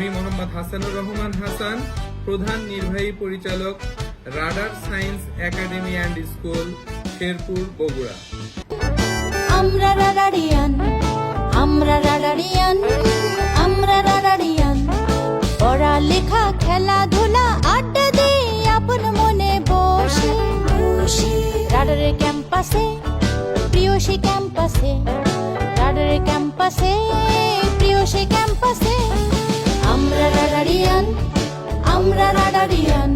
আমি মোহাম্মদ হাসানুর রহমান হাসান, প্রধান নির্বাহী পরিচালক, radar science academy and school, Sherpur, Bogura. আমরা রাডারিয়ান আমরা রাডারিয়ান আমরা রাডারিয়ান। পড়ালেখা, খেলাধুলা, আড্ডা দিই আপন মনে বসে রাডারের ক্যাম্পাসে প্রিয় সে ক্যাম্পাসে, রাডারের ক্যাম্পাসে প্রিয় সে ক্যাম্পাসে। আমরা রাডারিয়ান আমরা রাডারিয়ান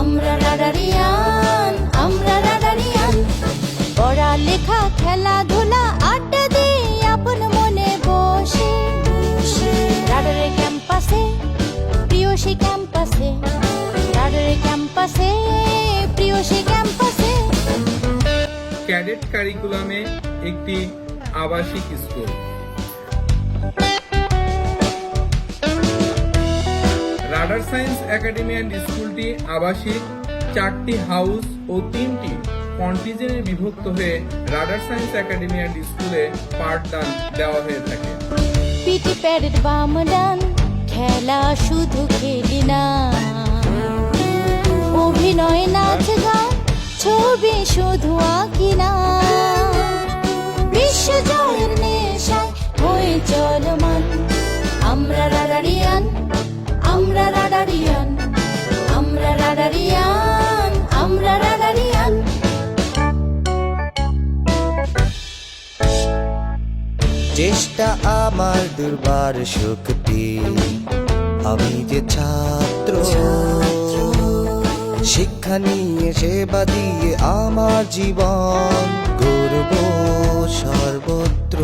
আমরা রাডারিয়ান আমরা রাডারিয়ান। পড়ালেখা, খেলাধুলা, আড্ডা দিই আপন মনে বসে। রাডারে ক্যাম্পাসে প্রিয় সে ক্যাম্পাসে। রাডারে ক্যাম্পাসে প্রিয় সে ক্যাম্পাসে। ক্যাডেট কারিকুলামে একটি আবাসিক স্কুল। সায়েন্স একাডেমি অ্যান্ড স্কুলটি আবাসিক, চারটি হাউস ও তিনটি কন্টিজেনে বিভক্ত হয়ে রাডার সায়েন্স একাডেমি অ্যান্ড স্কুলে পাঠদান দেওয়া হয়ে থাকে। পিটি প্যাডের বাম খেলা শুধু খেলি না। অভিনয়, নাচ, গান, ছবি শুধু আঁকি না। বিশ্ব আমরা রাডারিয়ান আমরা রাডারিয়ান আমরা রাডারিয়ান চেষ্টা আমার দুর্বার শক্তি, আমি যে ছাত্র, শিক্ষা নিয়ে, সেবা দিয়ে আমার জীবন গর্ব সর্বত্র।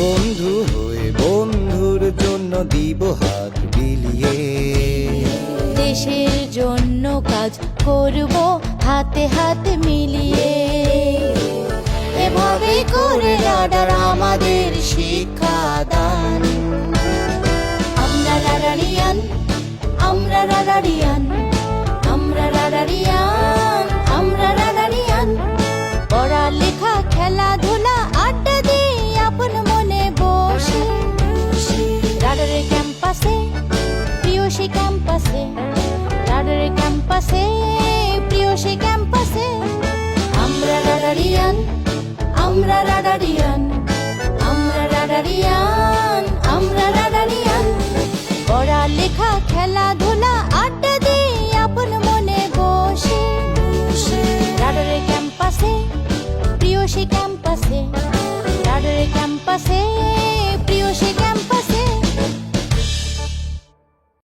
বন্ধু হয়ে বন্ধুর জন্য দিব হাত বিলিয়ে। দেশের জন্য কাজ করব হাতে হাতে মিলিয়ে। এভাবে করে রাডার আমাদের শিক্ষা দান। আমরা রাডারিয়ান আমরা রাডারিয়ান রাডারের ক্যাম্পাসে প্রিয় সে ক্যাম্পাসে রাডারের ক্যাম্পাসে প্রিয় সে ক্যাম্পাসে। আমরা রাডারিয়ান আমরা রাডারিয়ান।